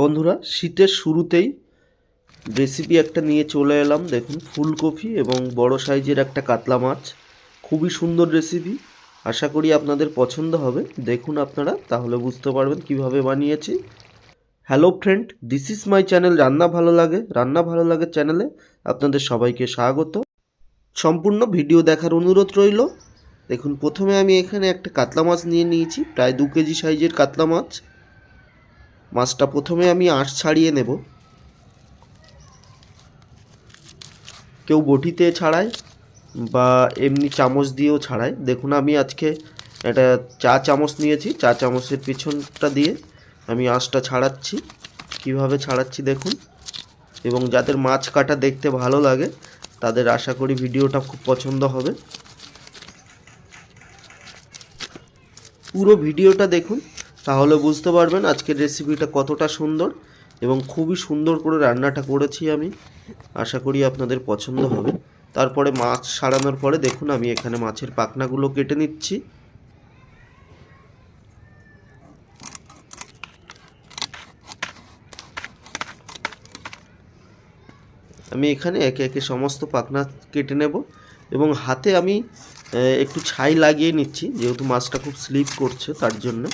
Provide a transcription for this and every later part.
বন্ধুরা, শীতের শুরুতেই রেসিপি একটা নিয়ে চলে এলাম। দেখুন, ফুলকপি এবং বড় সাইজের একটা কাতলা মাছ। খুবই সুন্দর রেসিপি আশা করি আপনাদের পছন্দ হবে। দেখুন আপনারা, তাহলে বুঝতে পারবেন কীভাবে বানিয়েছি। Hello friend this is my channel রান্না ভালো লাগে? রান্না ভালো লাগে চ্যানেলে আপনাদের সবাইকে স্বাগত। সম্পূর্ণ ভিডিও দেখার অনুরোধ রইল। দেখুন, প্রথমে আমি এখানে একটা কাতলা মাছ নিয়ে নিয়েছি, প্রায় দু কেজি সাইজের কাতলা মাছ। মাছটা প্রথমে আমি আঁশ ছাড়িয়ে নেব। কেউ বটিতে ছাড়ায় বা এমনি চামচ দিয়েও ছাড়ায়। দেখুন, আমি আজকে একটা চা চামচ নিয়েছি। চা চামচের পিছনটা দিয়ে আমি আঁশটা ছাড়াচ্ছি। কীভাবে ছাড়াচ্ছি দেখুন। এবং যাদের মাছ কাটা দেখতে ভালো লাগে, তাদের আশা করি ভিডিওটা খুব পছন্দ হবে। পুরো ভিডিওটা দেখুন। তাহলে বুঝতে পারবেন আজকের রেসিপিটা কতটা সুন্দর এবং খুবই সুন্দর করে রান্নাটা করেছি আমি। আশা করি আপনাদের পছন্দ হবে। তারপরে মাছ সারানোর পরে দেখুন আমি এখানে মাছের পাখনাগুলো কেটে নিচ্ছি। আমি এখানে একে একে সমস্ত পাখনা কেটে নেব এবং হাতে আমি একটু ছাই লাগিয়ে নিচ্ছি, যেহেতু মাছটা খুব স্লিপ করছে তার জন্য।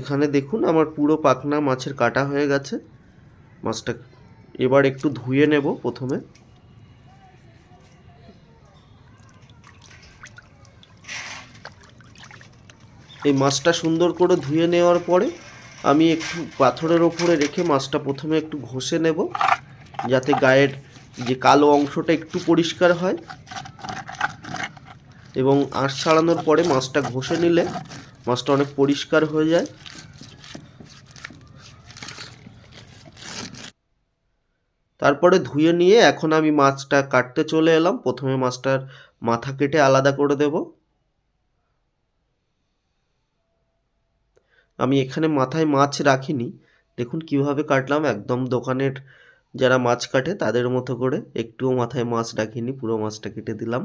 এখানে দেখুন আমার পুরো পাখনা মাছের কাটা হয়ে গেছে। মাছটা এবার একটু ধুয়ে নেব প্রথমে। এই মাছটা সুন্দর করে ধুয়ে নেওয়ার পরে আমি একটু পাথরের ওপরে রেখে মাছটা প্রথমে একটু ঘষে নেব, যাতে গায়ের যে কালো অংশটা একটু পরিষ্কার হয়। এবং আঁশ ছাড়ানোর পরে মাছটা ঘষে নিলে মাছটা অনেক পরিষ্কার হয়ে যায়। তারপরে ধুয়ে নিয়ে এখন আমি মাছটা কাটতে চলে এলাম। প্রথমে মাছটার মাথা কেটে আলাদা করে দেব। আমি এখানে মাথায় মাছ রাখিনি। দেখুন কীভাবে কাটলাম। একদম দোকানের যারা মাছ কাটে তাদের মতো করে একটুও মাথায় মাছ রাখিনি, পুরো মাছটা কেটে দিলাম।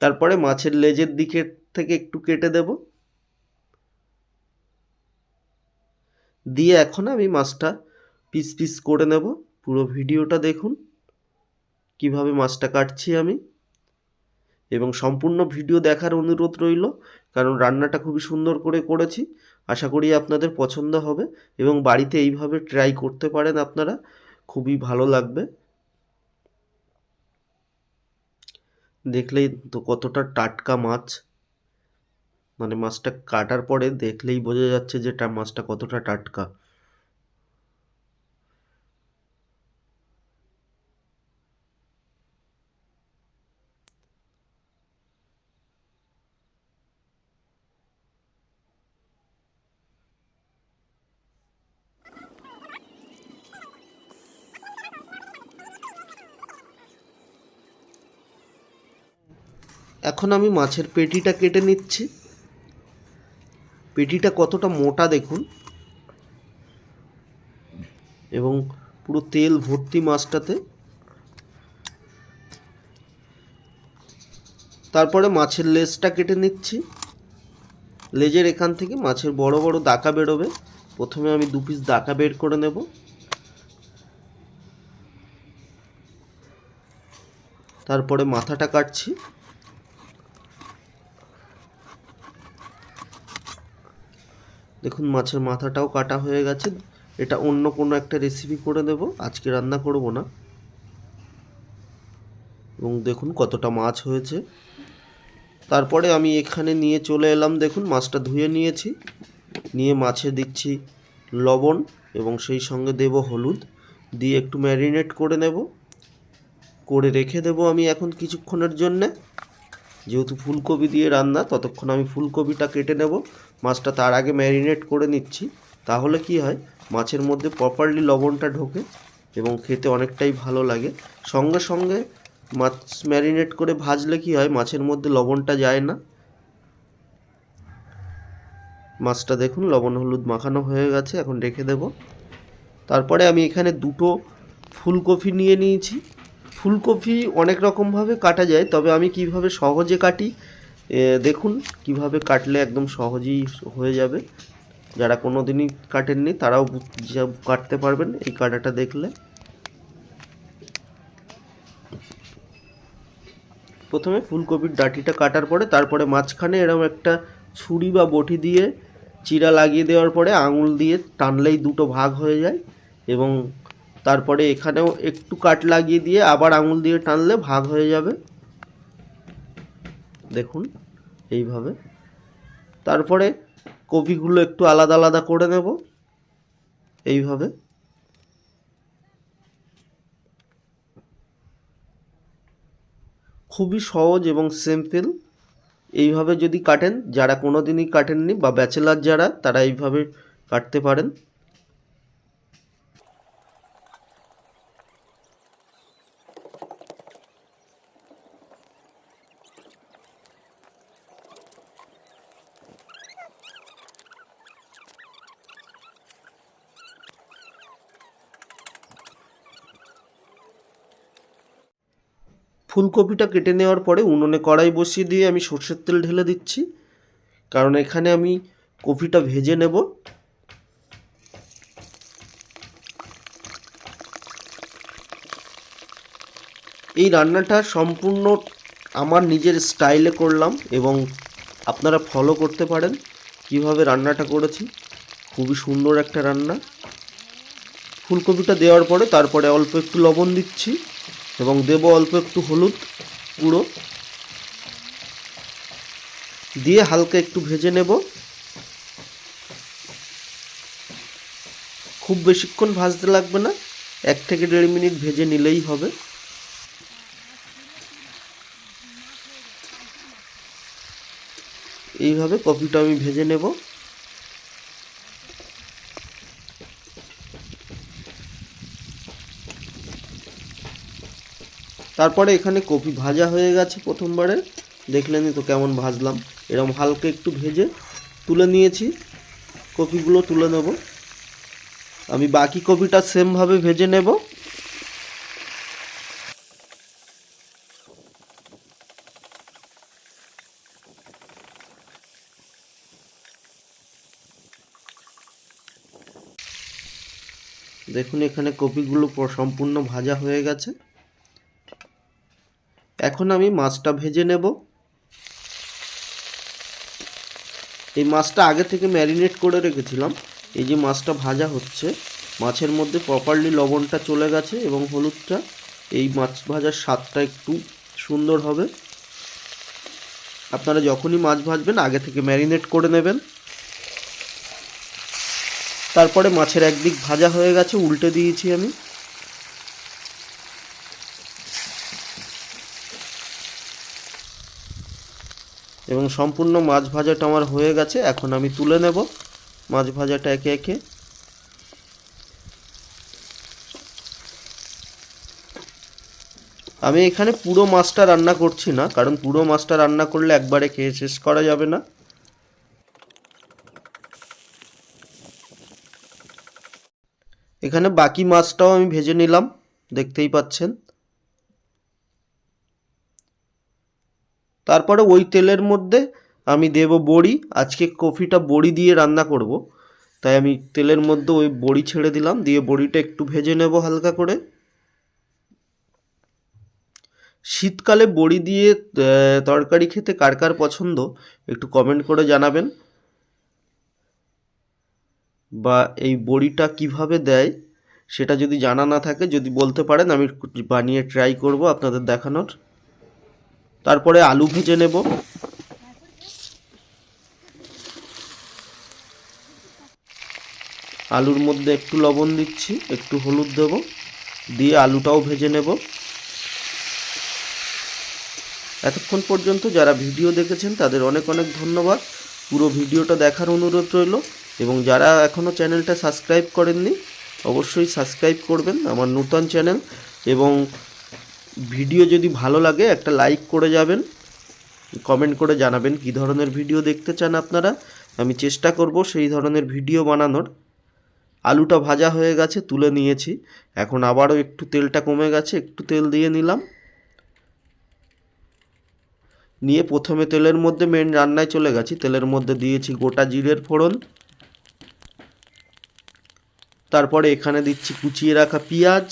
তারপরে মাছের লেজের দিকের থেকে একটু কেটে দেব। দিয়ে এখন আমি মাছটা পিস পিস করে নেব। পুরো ভিডিওটা দেখুন। কীভাবে মাছটা কাটছি আমি। এবং সম্পূর্ণ ভিডিও দেখার অনুরোধ রইল, কারণ রান্নাটা খুবই সুন্দর করে করেছি। আশা করি আপনাদের পছন্দ হবে এবং বাড়িতে এইভাবে ট্রাই করতে পারেন আপনারা। খুবই ভালো লাগবে। দেখলেই তো কতটা টাটকা মাছ। মানে মাছটা কাটার পরে দেখলেই বোঝা যাচ্ছে যে মাছটা কতটা টাটকা। এখন আমি মাছের পেটিটা কেটে নিচ্ছি। পেটিটা কতটা মোটা দেখুন। এবং পুরো তেল ভর্তি মাছটাতে। তারপরে মাছের লেজটা কেটে নিচ্ছি। লেজের এখান থেকে মাছের বড় বড় দাকা বেরোবে। প্রথমে আমি দু পিস দাকা বের করে নেব। তারপরে মাথাটা কাটছি। দেখুন, মাছের মাথাটাও কাটা হয়ে গেছে। এটা অন্য কোনো একটা রেসিপি করে দেব। আজকে রান্না করব না। এবং দেখুন, কতটা মাছ হয়েছে। তারপরে আমি এখানে নিয়ে চলে এলাম। দেখুন, মাছটা ধুয়ে নিয়েছি। নিয়ে মাছে দিচ্ছি লবণ এবং সেই সঙ্গে দেব হলুদ। দিয়ে একটু ম্যারিনেট করে নেব। করে রেখে দেব আমি এখন কিছুক্ষণের জন্যে। যেহেতু ফুলকপি দিয়ে রান্না, ততক্ষণ আমি ফুলকপিটা কেটে নেব। মাছটা তার আগে ম্যারিনেট করে নিচ্ছি। তাহলে কি হয়, মাছের মধ্যে প্রপারলি লবণটা ঢোকে এবং খেতে অনেকটাই ভালো লাগে। সঙ্গে সঙ্গে মাছ ম্যারিনেট করে ভাজলে কি হয়, মাছের মধ্যে লবণটা যায় না। মাছটা দেখুন, লবণ হলুদ মাখানো হয়ে গেছে, এখন রেখে দেব। তারপরে আমি এখানে দুটো ফুলকপি নিয়ে নিয়েছি। ফুলকপি অনেক রকমভাবে কাটা যায়, তবে আমি কীভাবে সহজে কাটি দেখুন কীভাবে কাটলে একদম সহজেই হয়ে যাবে। যারা কোনো দিনই কাটেননি, তারাও কাটতে পারবেন, এই কাটাটা দেখলে। প্রথমে ফুলকপির ডাঁটিটা কাটার পরে, তারপরে মাঝখানে এরকম একটা ছুরি বা বটি দিয়ে, চিরা লাগিয়ে দেওয়ার পরে আঙুল দিয়ে টানলেই দুটো ভাগ হয়ে যায় এবং তারপরে এখানেও একটু কাট লাগিয়ে দিয়ে আবার আঙুল দিয়ে টানলে ভাগ হয়ে যাবে। দেখুন, এইভাবে। তারপরে কপিগুলো একটু আলাদা আলাদা করে নেব, এইভাবে। খুবই সহজ এবং সিম্পল। এইভাবে যদি কাটেন, যারা কোনো দিনই কাটেননি বা ব্যাচেলার যারা, তারা এইভাবে কাটতে পারেন। ফুলকপিটা কেটে নেওয়ার পরে উনুনে কড়াই বসিয়ে দিয়ে আমি সর্ষের তেল ঢেলে দিচ্ছি। কারণ এখানে আমি কপিটা ভেজে নেব। এই রান্নাটা সম্পূর্ণ আমার নিজের স্টাইলে করলাম এবং আপনারা ফলো করতে পারেন কীভাবে রান্নাটা করেছি। খুবই সুন্দর একটা রান্না। ফুলকপিটা দেওয়ার পরে তারপরে অল্প একটু লবণ দিচ্ছি। এবং দেবো অল্প একটু হলুদ গুঁড়ো। দিয়ে হালকা একটু ভেজে নেব। খুব বেশিক্ষণ ভাজতে লাগবে না, এক থেকে দেড় মিনিট ভেজে নিলেই হবে। এইভাবে কফিটা আমি ভেজে নেব। তারপরে এখানে কপি ভাজা হয়ে গেছে প্রথমবারে। দেখলেনই তো কেমন ভাজলাম। এরকম হালকা একটু ভেজে তুলে নিয়েছি। কপিগুলো তুলে নেব। আমি বাকি কপিটা সেমভাবে ভেজে নেব। দেখুন এখানে কপিগুলো সম্পূর্ণ ভাজা হয়ে গেছে। এখন আমি মাছটা ভেজে নেব। এই মাছটা আগে থেকে ম্যারিনেট করে রেখেছিলাম। এই যে মাছটা ভাজা হচ্ছে, মাছের মধ্যে প্রপারলি লবণটা চলে গেছে এবং হলুদটা, এই মাছ ভাজার স্বাদটা একটু সুন্দর হবে। আপনারা যখনই মাছ ভাজবেন, আগে থেকে ম্যারিনেট করে নেবেন। তারপরে মাছের একদিক ভাজা হয়ে গেছে, উল্টে দিয়েছি আমি। এবং সম্পূর্ণ মাছ ভাজাটা আমার হয়ে গেছে, এখন আমি তুলে নেব। মাছ ভাজাটা একে একে। আমি এখানে পুরো মাছটা রান্না করছি না, কারণ পুরো মাছটা রান্না করলে একবারে খেয়ে শেষ করা যাবে না। এখানে বাকি মাছটাও আমি ভেজে নিলাম, দেখতেই পাচ্ছেন। তারপরে ওই তেলের মধ্যে আমি দেব বড়ি। আজকে কফিটা বড়ি দিয়ে রান্না করব। তাই আমি তেলের মধ্যে ওই বড়ি ছেড়ে দিলাম। দিয়ে বড়িটা একটু ভেজে নেব হালকা করে। শীতকালে বড়ি দিয়ে তরকারি খেতে কার কার পছন্দ একটু কমেন্ট করে জানাবেন। বা এই বড়িটা কীভাবে দেয় সেটা যদি জানা না থাকে, যদি বলতে পারেন, আমি বানিয়ে ট্রাই করব আপনাদের দেখানোর। তারপরে আলু ভেজে নেব। আলুর মধ্যে একটু লবণ দিচ্ছি, একটু হলুদ দেব, দিয়ে আলুটাও ভেজে নেব। এতক্ষণ পর্যন্ত যারা ভিডিও দেখেছেন, তাদের অনেক অনেক ধন্যবাদ। পুরো ভিডিওটা দেখার অনুরোধ রইল এবং যারা এখনও চ্যানেলটা সাবস্ক্রাইব করেননি, অবশ্যই সাবস্ক্রাইব করবেন, আমার নূতন চ্যানেল এবং ভিডিও যদি ভালো লাগে, একটা লাইক করে যাবেন কমেন্ট করে জানাবেন কী ধরনের ভিডিও দেখতে চান আপনারা। আমি চেষ্টা করব সেই ধরনের ভিডিও বানানোর। আলুটা ভাজা হয়ে গেছে, তুলে নিয়েছি। এখন আবারও একটু তেলটা কমে গেছে, একটু তেল দিয়ে নিলাম। নিয়ে প্রথমে তেলের মধ্যে মেন রান্নায় চলে গেছি। তেলের মধ্যে দিয়েছি গোটা জিরের ফোড়ন। তারপরে এখানে দিচ্ছি কুচিয়ে রাখা পেঁয়াজ।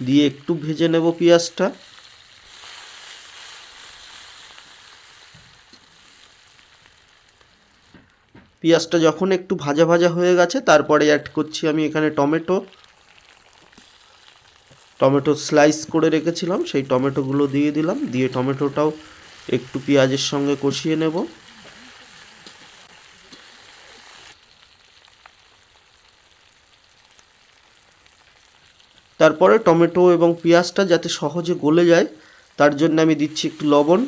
দিয়ে একটু ভেজে নেব পেঁয়াজটা। পেঁয়াজটা যখন একটু ভাজা ভাজা হয়ে গেছে, তারপরে অ্যাড করছি আমি এখানে টমেটো। টমেটো স্লাইস করে রেখেছিলাম, সেই টমেটোগুলো দিয়ে দিলাম, দিয়ে টমেটোটাও একটু পেঁয়াজের সঙ্গে কষিয়ে নেব। তারপরে টমেটো এবং পেঁয়াজটা যাতে সহজে গলে যায়, তার জন্য আমি দিচ্ছি একটু লবণ।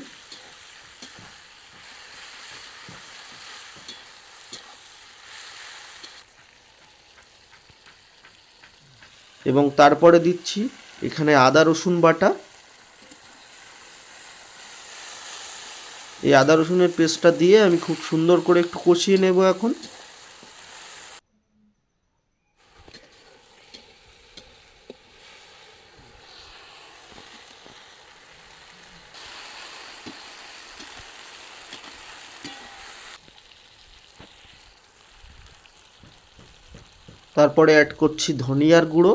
এবং তারপরে দিচ্ছি এখানে আদা, রসুন বাটা। এই আদা, রসুনের পেস্টটা দিয়ে আমি খুব সুন্দর করে একটু কষিয়ে নেব এখন। তারপরে অ্যাড করছি ধনিয়ার গুঁড়ো,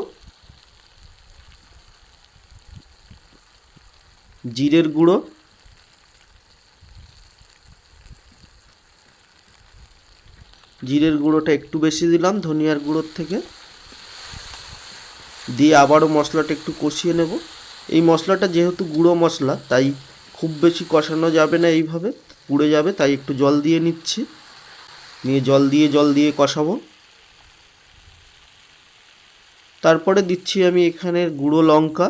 জিরের গুঁড়ো, জিরের গুঁড়োটা একটু বেশি দিলাম ধনিয়ার গুঁড়োর থেকে, দিয়ে আবারও মশলাটা একটু কষিয়ে নেব। এই মশলাটা যেহেতু গুঁড়ো মশলা, তাই খুব বেশি কষানো যাবে না এইভাবে, পুড়ে যাবে, তাই একটু জল দিয়ে নিচ্ছি। নিয়ে জল দিয়ে জল দিয়ে কষাবো। তারপরে দিচ্ছি আমি এখানে গুঁড়ো লঙ্কা,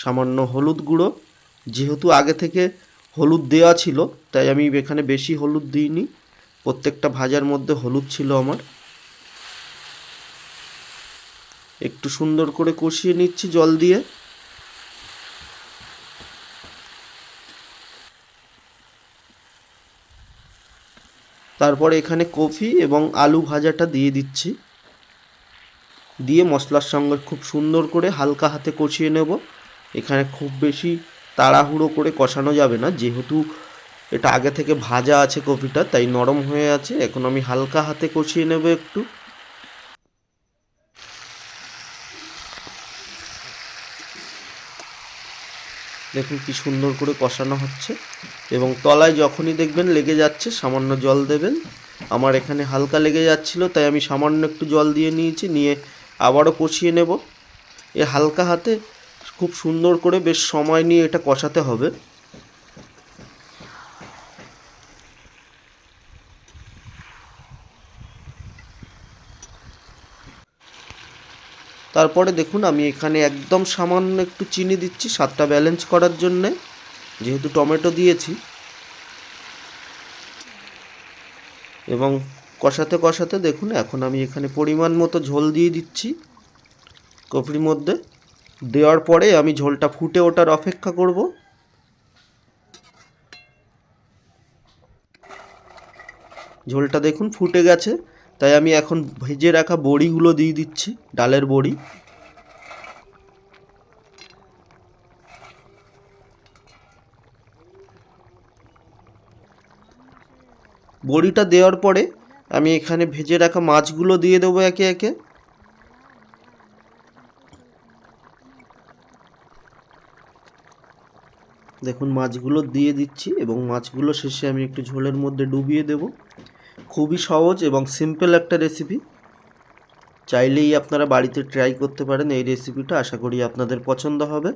সামান্য হলুদ গুঁড়ো। যেহেতু আগে থেকে হলুদ দেওয়া ছিল, তাই আমি এখানে বেশি হলুদ দিইনি। প্রত্যেকটা ভাজার মধ্যে হলুদ ছিল আমার। একটু সুন্দর করে কষিয়ে নিচ্ছি জল দিয়ে। তারপরে এখানে কফি এবং আলু ভাজাটা দিয়ে দিচ্ছি। দিয়ে মশলার সঙ্গে খুব সুন্দর করে হালকা হাতে কষিয়ে নেব। এখানে খুব বেশি তাড়াহুড়ো করে কষানো যাবে না। যেহেতু এটা আগে থেকে ভাজা আছে কফিটা, তাই নরম হয়ে আছে। এখন আমি হালকা হাতে কষিয়ে নেব একটু। দেখুন কি সুন্দর করে কষানো হচ্ছে। এবং তলায় যখনই দেখবেন লেগে যাচ্ছে, সামান্য জল দেবেন। আমার এখানে হালকা লেগে যাচ্ছিল, তাই আমি সামান্য একটু জল দিয়ে নিয়েছি, নিয়ে আবারও কষিয়ে নেব। এ হালকা হাতে খুব সুন্দর করে বেশ সময় নিয়ে এটা কষাতে হবে। তারপরে দেখুন, আমি এখানে একদম সামান্য একটু চিনি দিচ্ছি, স্বাদটা ব্যালেন্স করার জন্যে। যেহেতু টমেটো দিয়েছি এবং কষাতে কষাতে দেখুন, এখন আমি এখানে পরিমাণ মতো ঝোল দিয়ে দিচ্ছি কফির মধ্যে। দেওয়ার পরে আমি ঝোলটা ফুটে ওঠার অপেক্ষা করব। ঝোলটা দেখুন ফুটে গেছে, তাই আমি এখন ভেজে রাখা বড়িগুলো দিয়ে দিচ্ছি, ডালের বড়ি। বড়িটা দেওয়ার পরে আমি এখানে ভেজে রাখা মাছগুলো দিয়ে দেবো একে একে। দেখুন, মাছগুলো দিয়ে দিচ্ছি এবং মাছগুলো শেষে আমি একটু ঝোলের মধ্যে ডুবিয়ে দেব। খুবই সহজ এবং সিম্পল একটা রেসিপি চাইলেই আপনারা বাড়িতে ট্রাই করতে পারেন, এই রেসিপিটা আশা করি আপনাদের পছন্দ হবে।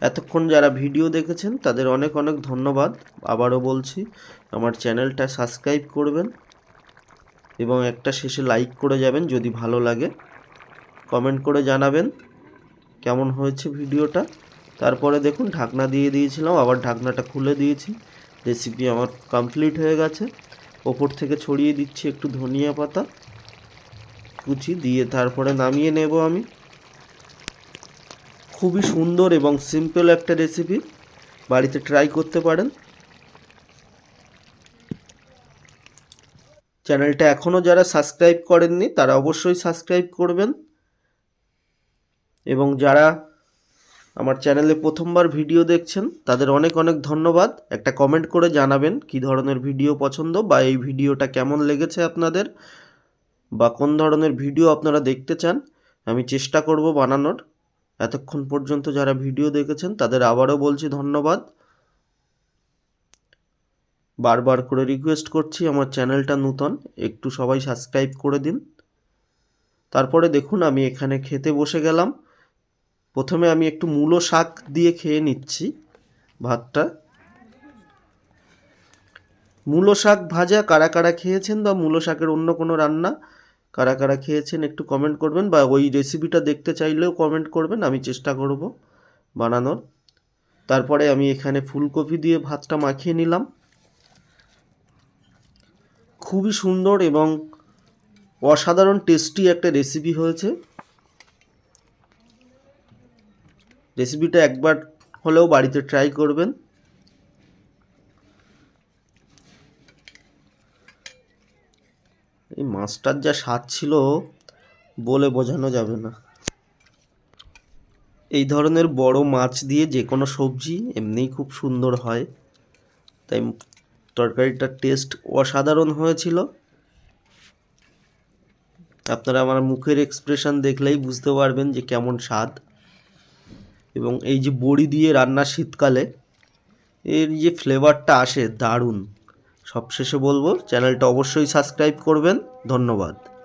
এতক্ষণ যারা ভিডিও দেখেছেন, তাদের অনেক অনেক ধন্যবাদ। আবারও বলছি, আমার চ্যানেলটা সাবস্ক্রাইব করবেন এবং একটা শেষে লাইক করে যাবেন যদি ভালো লাগে। কমেন্ট করে জানাবেন কেমন হয়েছে ভিডিওটা। তারপরে দেখুন, ঢাকনা দিয়ে দিয়েছিলাম, আবার ঢাকনাটা খুলে দিয়েছি। রেসিপি আমার কমপ্লিট হয়ে গেছে। ওপর থেকে ছড়িয়ে দিচ্ছি একটু ধনিয়া পাতা। কুচি দিয়ে তারপরে নামিয়ে নেব আমি। খুবই সুন্দর এবং সিম্পল একটা রেসিপি বাড়িতে ট্রাই করতে পারেন। চ্যানেলটা এখনও যারা সাবস্ক্রাইব করেননি, তারা অবশ্যই সাবস্ক্রাইব করবেন। এবং যারা আমার চ্যানেলে প্রথমবার ভিডিও দেখছেন, তাদের অনেক অনেক ধন্যবাদ। একটা কমেন্ট করে জানাবেন কি ধরনের ভিডিও পছন্দ বা এই ভিডিওটা কেমন লেগেছে আপনাদের বা কোন ধরনের ভিডিও আপনারা দেখতে চান। আমি চেষ্টা করব বানানোর। এতক্ষণ পর্যন্ত যারা ভিডিও দেখেছেন, তাদের আবারও বলছি ধন্যবাদ। বারবার করে রিকোয়েস্ট করছি আমার চ্যানেলটা নূতন, একটু সবাই সাবস্ক্রাইব করে দিন। তারপরে দেখুন, আমি এখানে খেতে বসে গেলাম। প্রথমে আমি একটু মূলো শাক দিয়ে খেয়ে নিচ্ছি ভাতটা। মূলো শাক ভাজা কারা কারা খেয়েছেন বা মূলো শাকের অন্য কোনো রান্না? কারা কারা খেয়েছেন একটু কমেন্ট করবেন বা ওই রেসিপিটা দেখতে চাইলেও কমেন্ট করবেন, আমি চেষ্টা করব বানানোর। তারপরে আমি এখানে ফুলকপি দিয়ে ভাতটা মাখিয়ে নিলাম। খুবই সুন্দর এবং অসাধারণ টেস্টি একটা রেসিপি হয়েছে। রেসিপিটা একবার হলেও বাড়িতে ট্রাই করবেন। এই মাছটার যা স্বাদ ছিল, বলে বোঝানো যাবে না। এই ধরনের বড় মাছ দিয়ে যে কোনো সবজি এমনিই খুব সুন্দর হয়। তাই তরকারিটার টেস্ট অসাধারণ হয়েছিল। আপনারা আমার মুখের এক্সপ্রেশন দেখলেই বুঝতে পারবেন যে কেমন স্বাদ। এবং এই যে বড়ি দিয়ে রান্না শীতকালে, এর যে ফ্লেভারটা আসে, দারুণ। সবশেষে বলব চ্যানেলটা অবশ্যই সাবস্ক্রাইব করবেন। ধন্যবাদ।